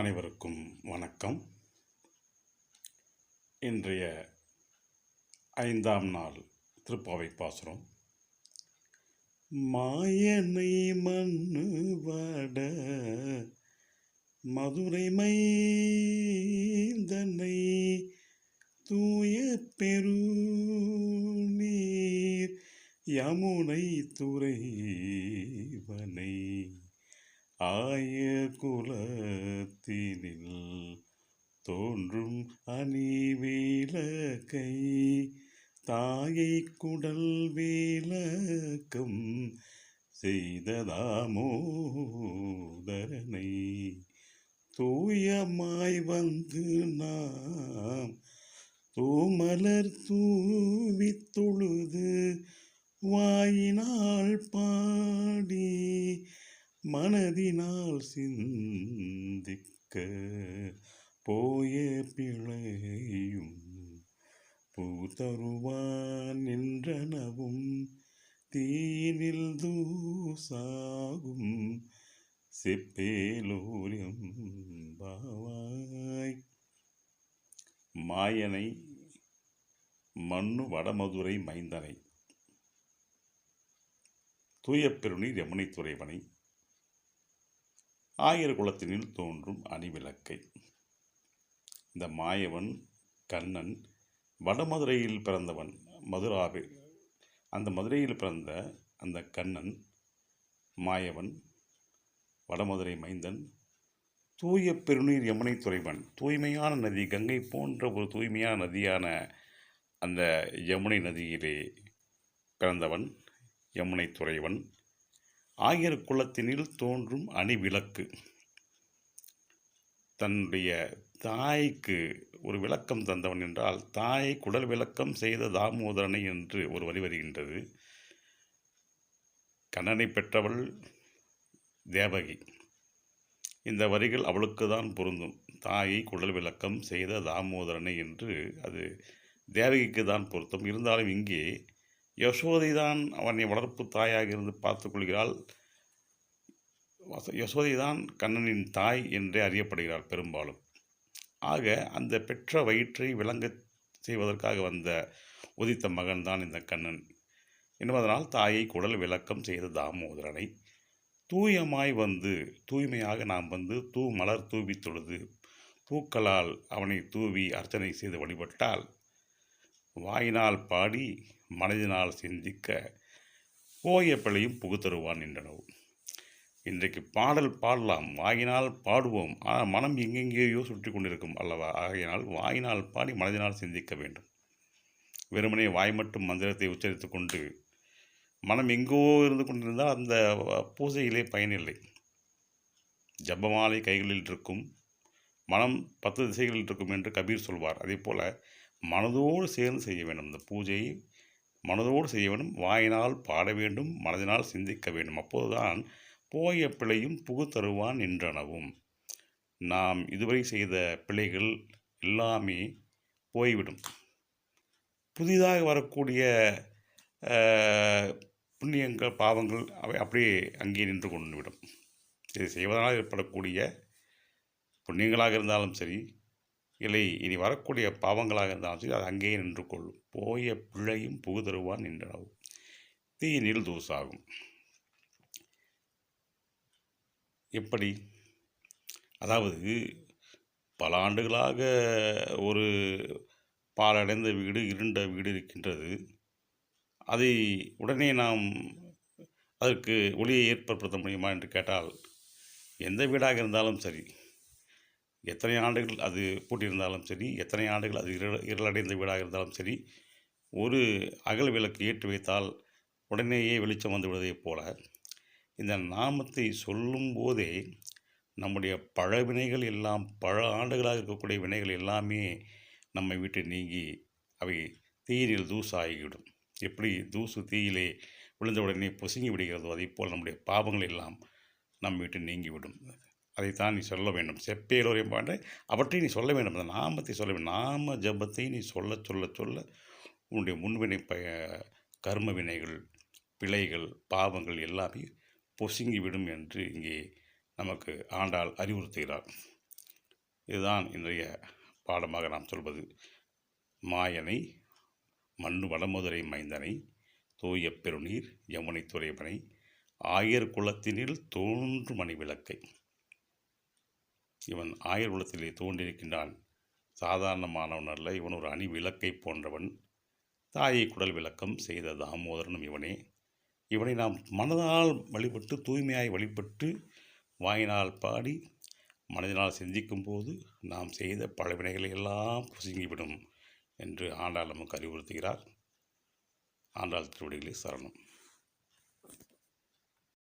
அனைவருக்கும் வணக்கம். இன்றைய ஐந்தாம் நாள் திருப்பாவை பாசுரம் மாயனை மண்ணு வட மதுரை மைந்தனை தூய பெருநீர் யமுனை துறைவனை ஆய குலத்தினில் தோன்றும் அணிவிளக்கை தாயை குடல் விளக்கம் செய்ததாமோதரனை தூயமாய் வந்து நாம் தூமலர் தூவித் தொழுது வாயினால் பாடி மனதினால் சிந்திக்க போய பிழையும் பூத்தருவான் நின்றனவும் தீனில் தூசாகும் செப்பேலோரியம் பாவாய் மாயனை மண்ணு வடமதுரை மைந்தனை. தூயப்பெருணி யமுனை துறைவனை ஆயர் குலத்தினில் தோன்றும் அணிவிளக்கை. இந்த மாயவன் கண்ணன் வடமதுரையில் பிறந்தவன் மதுராவில் அந்த மதுரையில் பிறந்த அந்த கண்ணன் மாயவன் வடமதுரை மைந்தன் தூய பெருநீர் யமுனை துறைவன் தூய்மையான நதி கங்கை போன்ற ஒரு தூய்மையான நதியான அந்த யமுனை நதியிலே பிறந்தவன் யமுனை துறைவன் ஆயர் குலத்தினில் தோன்றும் அணிவிளக்கு. தன்னுடைய தாய்க்கு ஒரு விளக்கம் தந்தவன் என்றால் தாயை குடல் விளக்கம் செய்த தாமோதரனை என்று ஒரு வரி வருகின்றது. கண்ணனை பெற்றவள் தேவகி. இந்த வரிகள் அவளுக்கு தான் பொருந்தும். தாயை குடல் விளக்கம் செய்த தாமோதரனை என்று அது தேவகிக்கு தான் பொருத்தம். இருந்தாலும் இங்கே யசோதை தான் அவனை வளர்ப்பு தாயாக இருந்து பார்த்துக்கொள்கிறாள் யசோதை தான் கண்ணனின் தாய் என்றே அறியப்படுகிறாள் பெரும்பாலும். ஆக அந்த பெற்ற வயிற்றை விளங்க செய்வதற்காக வந்த உதித்த மகன் தான் இந்த கண்ணன். என்பதனால் தாயை குடல் விளக்கம் செய்த தாமோதரனை தூயமாய் வந்து தூய்மையாக நாம் வந்து தூ மலர் தூவி தொழுது பூக்களால் அவனை தூவி அர்ச்சனை செய்து வழிபட்டால் வாயினால் பாடி மனதினால் சிந்திக்க போய பிழையும் புகுத்தருவான் என்றனவு இன்றைக்கு பாடல் பாடலாம். வாயினால் பாடுவோம். ஆனால் மனம் எங்கெங்கேயோ சுற்றி கொண்டிருக்கும் அல்லவா? ஆகையினால் வாயினால் பாடி மனதினால் சிந்திக்க வேண்டும். வெறுமனே வாய் மட்டும் மந்திரத்தை உச்சரித்து கொண்டு மனம் எங்கோ இருந்து கொண்டிருந்தால் அந்த பூஜையிலே பயனில்லை ஜபமாலை கைகளில் இருக்கும். மனம் பத்து திசைகளில் இருக்கும் என்று கபீர் சொல்வார். அதே போல் மனதோடு சேர்ந்து செய்ய வேண்டும். இந்த பூஜையை மனதோடு செய்ய வேண்டும். வாயினால் பாட வேண்டும். மனதினால் சிந்திக்க வேண்டும். அப்போதுதான் போய பிழையும் புகுத்தருவான் நின்றனவும். நாம் இதுவரை செய்த பிழைகள் எல்லாமே போய்விடும். புதிதாக வரக்கூடிய புண்ணியங்கள் பாவங்கள் அவை அப்படியே அங்கே நின்று கொண்டு விடும். இதை செய்வதனால் ஏற்படக்கூடிய புண்ணியங்களாக இருந்தாலும் சரி இல்லை இனி வரக்கூடிய பாவங்களாக இருந்தாலும் சரி அது அங்கேயே நின்று கொள்ளும். போய பிழையும் புகுதருவான் நின்றனவும் தீயினில் தூசாகும். எப்படி? அதாவது பல ஆண்டுகளாக ஒரு பாலடைந்த வீடு இருண்ட வீடு இருக்கின்றது. அதை உடனே நாம் அதற்கு ஒளியை ஏற்படுத்த முடியுமா என்று கேட்டால் எந்த வீடாக இருந்தாலும் சரி எத்தனை ஆண்டுகள் அது பூட்டியிருந்தாலும் சரி எத்தனை ஆண்டுகள் அது இருள் இருளடைந்த வீடாக இருந்தாலும் சரி ஒரு அகல் விளக்கு ஏற்றி வைத்தால் உடனேயே வெளிச்சம் வந்துவிடுவதைப் போல இந்த நாமத்தை சொல்லும் போதே நம்முடைய பழ வினைகள் எல்லாம் பல ஆண்டுகளாக இருக்கக்கூடிய வினைகள் எல்லாமே நம்மை விட்டு நீங்கி அவை தீயினில் தூசாகிவிடும். எப்படி தூசு தீயிலே விழுந்த உடனே பொசுங்கி விடுகிறதோ அதே போல் நம்முடைய பாவங்கள் எல்லாம் நம்ம விட்டு நீங்கிவிடும். அதைத்தான் நீ சொல்ல வேண்டும். செப்பேலோரையும் பாண்ட அவற்றை நீ சொல்ல வேண்டும். அந்த நாமத்தை சொல்ல வேண்டும். நாம ஜபத்தை நீ சொல்ல சொல்ல சொல்ல உன்னுடைய முன்வினை ப கர்ம வினைகள் பிழைகள் பாவங்கள் எல்லாமே பொசுங்கி விடும் என்று இங்கே நமக்கு ஆண்டாள் அறிவுறுத்துகிறார். இதுதான் இன்றைய பாடமாக நாம் சொல்வது. மாயனை மண்ணு வளமதுரை மைந்தனை தூய பெருநீர் யமுனை துறைவனை ஆயர் குலத்தினில் தோன்று மணி விளக்கை இவன் ஆயர் குலத்திலே தோன்றியிருக்கின்றான். சாதாரணமானவன் அல்ல இவன் ஒரு அணி விளக்கை போன்றவன். தாயை குடல் விளக்கம் செய்த தாமோதரனும் இவனே இவனை நாம் மனதால் வழிபட்டு தூய்மையாய் வழிபட்டு வாயினால் பாடி மனதினால் சிந்திக்கும் போது நாம் செய்த பல வினைகளை எல்லாம் புசுங்கிவிடும் என்று ஆண்டாள் நமக்கு அறிவுறுத்துகிறார். ஆண்டாள் திருவடிகளே சரணம்.